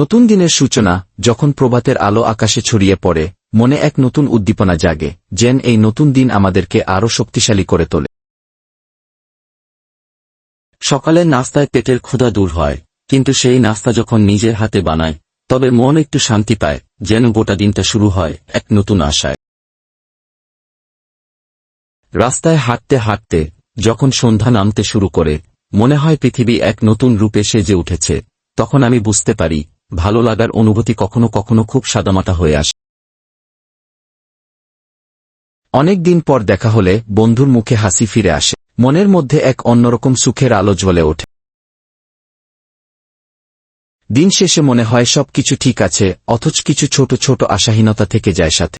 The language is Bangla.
নতুন দিনের সূচনা, যখন প্রভাতের আলো আকাশে ছড়িয়ে পড়ে, মনে এক নতুন উদ্দীপনা জাগে, যেন এই নতুন দিন আমাদেরকে আরও শক্তিশালী করে তোলে। সকালের নাস্তায় পেটের ক্ষুধা দূর হয়, কিন্তু সেই নাস্তা যখন নিজের হাতে বানায়, তবে মন একটু শান্তি পায়, যেন গোটা দিনটা শুরু হয় এক নতুন আশায়। রাস্তায় হাঁটতে হাঁটতে, যখন সন্ধ্যা নামতে শুরু করে, মনে হয় পৃথিবী এক নতুন রূপে সেজে উঠেছে, তখন আমি বুঝতে পারি ভালো লাগার অনুভূতি কখনো কখনো খুব সাদামাটা হয়ে আসে। অনেক দিন পর দেখা হলে বন্ধুর মুখে হাসি ফিরে আসে। মনের মধ্যে এক অন্যরকম সুখের আলো জ্বলে ওঠে। দিন শেষে মনে হয় সব কিছু ঠিক আছে, অথচ কিছু ছোট ছোট আশাহীনতা থেকে যায় সাথে।